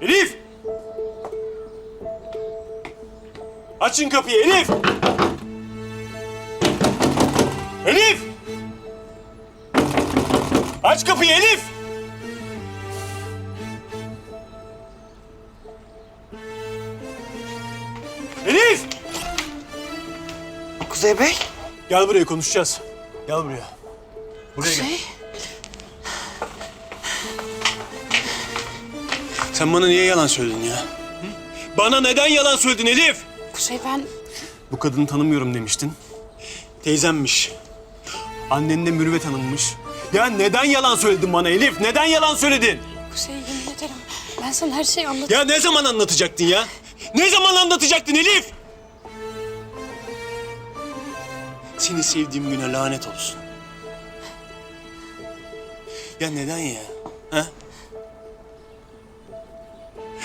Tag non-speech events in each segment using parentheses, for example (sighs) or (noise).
Elif! Açın kapıyı Elif! Elif! Aç kapıyı Elif! Elif! Kuzey Bey. Gel buraya konuşacağız. Gel buraya. Buraya gel. Kuzey. Sen bana niye yalan söyledin ya? Hı? Bana neden yalan söyledin Elif? Kuzey ben... Bu kadını tanımıyorum demiştin. Teyzemmiş. Annen de Mürüvvet Hanım'mış. Ya neden yalan söyledin bana Elif? Neden yalan söyledin? Kuzey yemin ederim. Ben sana her şeyi anlatayım. Ya ne zaman anlatacaktın ya? Ne zaman anlatacaktın Elif? Seni sevdiğim güne lanet olsun. Ya neden ya? Ha?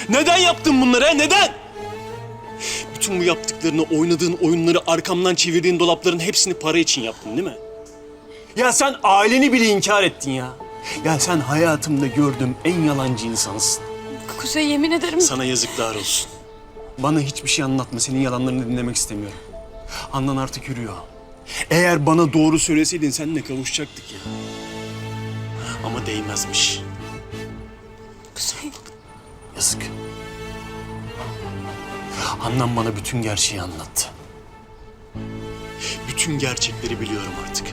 Neden yaptın bunları ha? Neden? Bütün bu yaptıklarını, oynadığın oyunları, arkamdan çevirdiğin dolapların hepsini para için yaptın değil mi? Ya sen aileni bile inkar ettin ya. Ya sen hayatımda gördüğüm en yalancı insansın. Kuzey yemin ederim. Sana yazıklar olsun. Bana hiçbir şey anlatma. Senin yalanlarını dinlemek istemiyorum. Handan artık yürüyor. Eğer bana doğru söyleseydin seninle kavuşacaktık ya. Ama değmezmiş. Handan bana bütün gerçeği anlattı. Bütün gerçekleri biliyorum artık.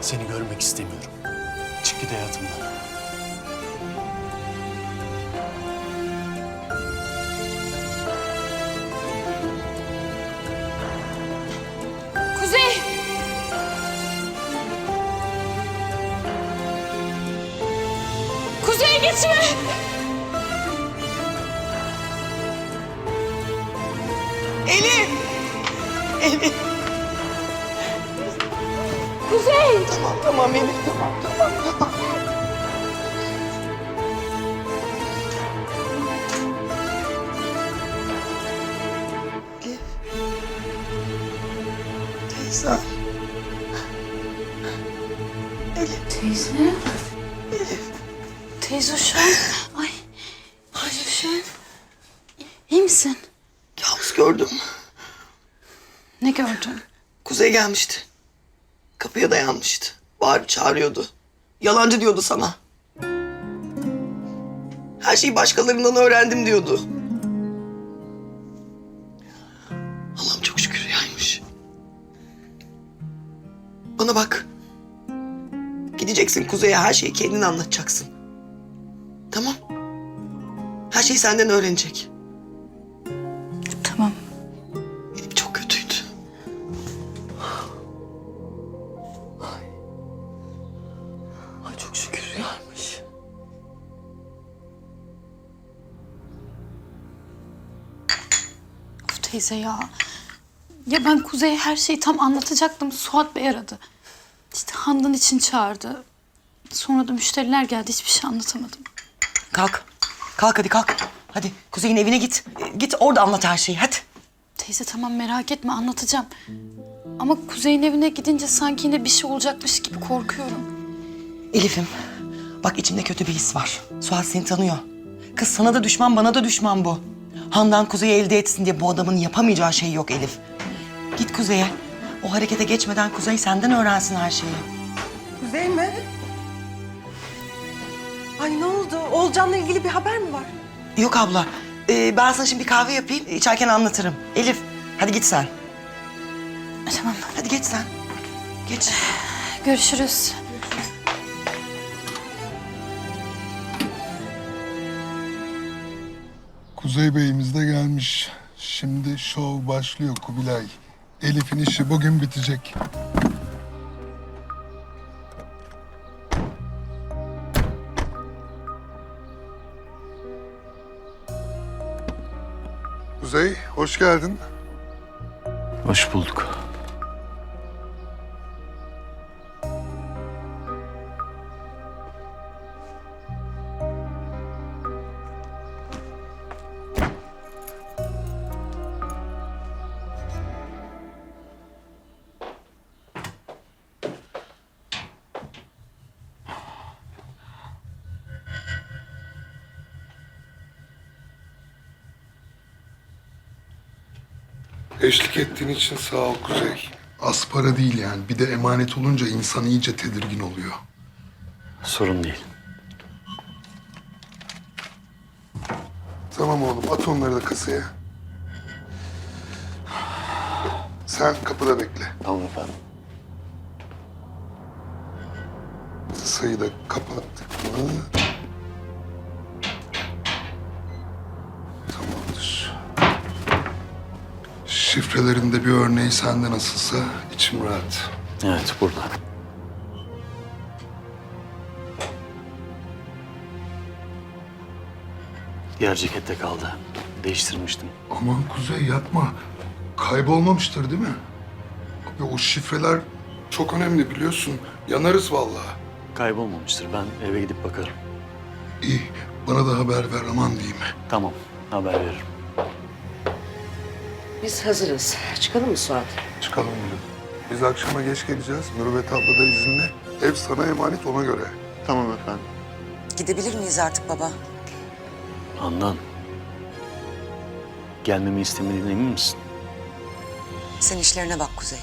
Seni görmek istemiyorum. Çık git hayatımdan. Gitme! Elif! Elif! Kuzey! Tamam tamam Elif tamam tamam tamam. Elif. Teyzem. Uşağım. Ay. Teyze uşağım. İyi misin? Kabus gördüm. Ne gördün? Kuzey gelmişti. Kapıya dayanmıştı. Bağırıp çağırıyordu. Yalancı diyordu sana. Her şeyi başkalarından öğrendim diyordu. Allah'ım çok şükür rüyaymış. Bana bak. Gideceksin Kuzey'e her şeyi kendin anlatacaksın. Tamam. Her şeyi senden öğrenecek. Tamam. Elif çok kötüydü. Ay çok şükür rüyaymış. Of teyze ya. Ya ben Kuzey'e her şeyi tam anlatacaktım. Suat Bey aradı. İşte Handan için çağırdı. Sonra da müşteriler geldi. Hiçbir şey anlatamadım. Kalk. Kalk hadi kalk. Hadi Kuzey'in evine git. E, Git orada anlat her şeyi hadi. Teyze tamam merak etme anlatacağım. Ama Kuzey'in evine gidince sanki yine bir şey olacakmış gibi korkuyorum. Elif'im bak içimde kötü bir his var. Suat seni tanıyor. Kız sana da düşman bana da düşman bu. Handan Kuzey'i elde etsin diye bu adamın yapamayacağı şey yok Elif. Git Kuzey'e. O harekete geçmeden Kuzey senden öğrensin her şeyi. Kuzey mi? Ay ne oldu? Oğulcan'la ilgili bir haber mi var? Yok abla. e, ben sana şimdi bir kahve yapayım. İçerken anlatırım. Elif hadi git sen. Tamam Hadi geç sen. Geç. görüşürüz. Kuzey Bey'imiz de gelmiş. Şimdi şov başlıyor Kubilay. Elif'in işi bugün bitecek. Kuzey, hoş geldin. Hoş bulduk. Eşlik ettiğin için sağ ol Kuzey. Az para değil yani. Bir de emanet olunca insan iyice tedirgin oluyor. Sorun değil. Tamam oğlum at onları da kasaya. Sen kapıda bekle. Tamam efendim. Kasayı da kapattık mı? Tamamdır. Şifrelerinde bir örneği sende nasılsa içim rahat. Evet burada. Diğer cekette kaldı. Değiştirmiştim. Aman Kuzey yapma. Kaybolmamıştır değil mi? Abi o şifreler çok önemli biliyorsun. Yanarız vallahi. Kaybolmamıştır. Ben eve gidip bakarım. İyi. Bana da haber ver aman diyeyim. Tamam. Haber veririm. Biz hazırız. Çıkalım mı Suat? Çıkalım gülüm. Biz akşama geç geleceğiz. Mürüvvet abla da izinli. Ev sana emanet ona göre. Tamam efendim. Gidebilir miyiz artık baba? Handan. Gelmemi istemediğine emin misin? Sen işlerine bak Kuzey.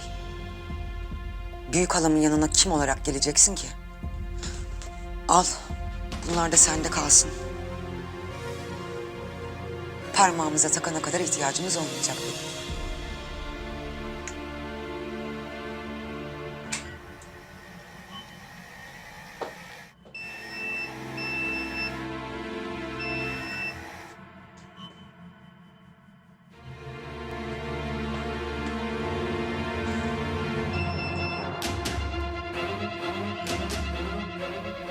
Büyük halamın yanına kim olarak geleceksin ki? Al. Bunlar da sende kalsın. Parmağımıza takana kadar ihtiyacımız olmayacak.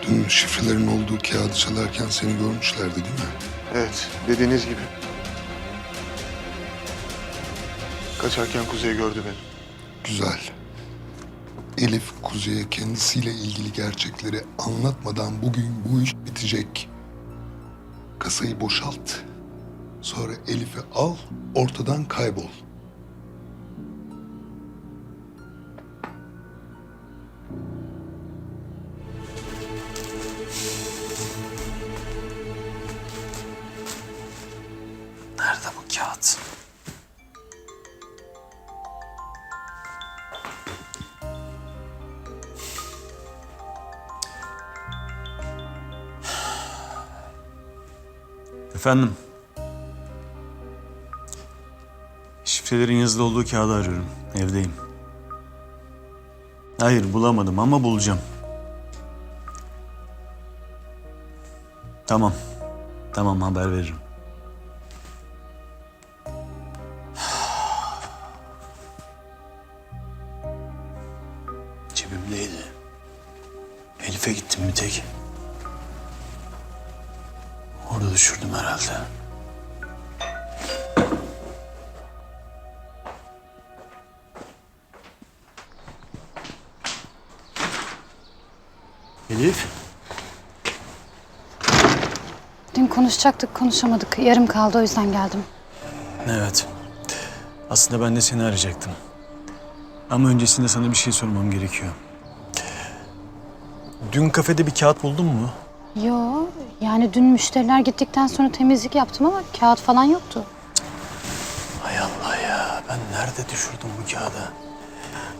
Dün şifrelerin olduğu kağıdı çalarken seni görmüşlerdi değil mi? Evet, dediğiniz gibi. Kaçarken Kuzey gördü beni. Güzel. Elif Kuzey'e kendisiyle ilgili gerçekleri anlatmadan bugün bu iş bitecek. Kasayı boşalt. Sonra Elif'i al, ortadan kaybol. Nerede bu kağıt? Efendim? Şifrelerin yazılı olduğu kağıdı arıyorum. Evdeyim. Hayır bulamadım ama bulacağım. Tamam. Tamam haber veririm. (sighs) Cebimdeydi. Elif'e gittim bir tek. Düşürdüm herhalde. Elif. Dün konuşacaktık konuşamadık. Yarım kaldı o yüzden geldim. Evet. Aslında ben de seni arayacaktım. Ama öncesinde sana bir şey sormam gerekiyor. Dün kafede bir kağıt buldun mu? Yo yani dün müşteriler gittikten sonra temizlik yaptım ama kağıt falan yoktu. Hay Allah ya. Ben nerede düşürdüm bu kağıdı?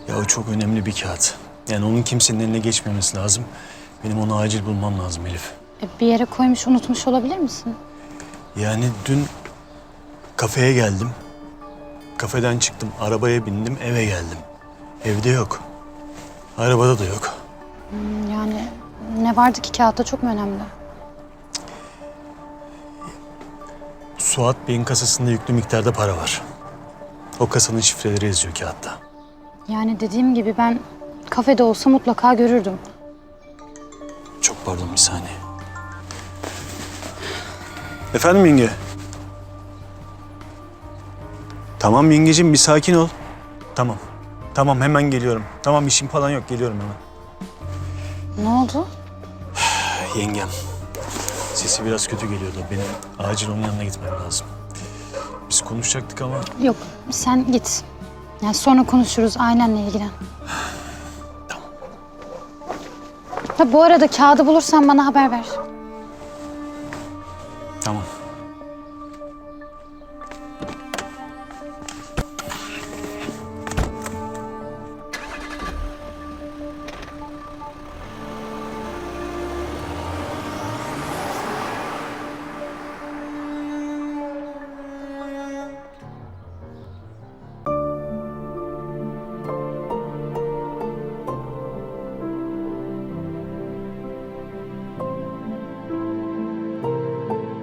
Ya o çok önemli bir kağıt. Yani onun kimsenin eline geçmemesi lazım. Benim onu acil bulmam lazım Elif. E, bir yere koymuş unutmuş olabilir misin? Yani dün kafeye geldim. Kafeden çıktım, arabaya bindim, eve geldim. Evde yok. Arabada da yok. Hmm, Yani ne vardı ki kağıtta çok mu önemli? Suat Bey'in kasasında yüklü miktarda para var. O kasanın şifreleri yazıyor kağıtta. Yani dediğim gibi ben kafede olsa mutlaka görürdüm. Çok pardon bir saniye. Efendim yenge? Tamam yengecim bir sakin ol. Tamam. Tamam hemen geliyorum. Tamam işim falan yok geliyorum hemen. Ne oldu? (sighs) Yengem. Sesi biraz kötü geliyordu. Benim acil onun yanına gitmem lazım. Biz konuşacaktık ama Yok sen git. Yani sonra konuşuruz ailenle ilgilen. Tamam. Ha, bu arada kağıdı bulursan bana haber ver. tamam.